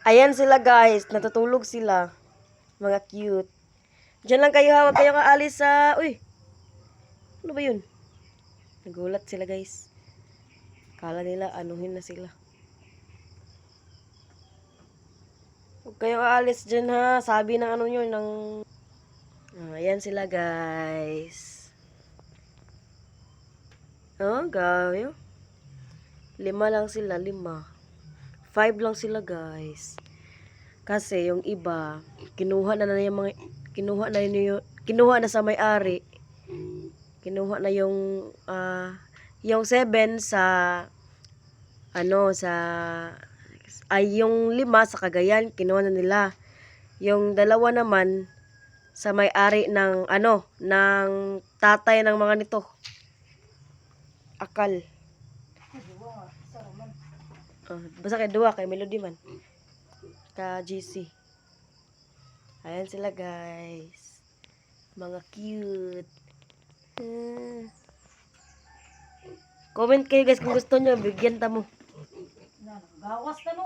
Ayan sila guys, natutulog sila. Mga cute. Diyan lang kayo hawag kayo kaalis sa... Uy! Ano ba yun? Nagulat sila guys. Kala nila anuhin na sila. Huwag kayo aalis dyan ha. Sabi ng ano nyo, ng... Ah, ayan sila guys. Oh, gayo. Lima lang sila, lima. Five lang sila guys. Kasi yung iba, kinuha na na yung mga... Kinuha na yun, kinuha na sa may-ari. Kinuha na yung... ah yung seven sa... Ano, sa ay yung lima sa Cagayan, kinuha na nila. Yung dalawa naman sa may-ari ng ano, ng tatay ng mga nito. Akal. Oh, basta kay dua kay Melody man. Ka GC. Ayan sila guys. Mga cute. Ah. Comment kayo guys kung gusto nyo, bigyan ta mo. Gawas no.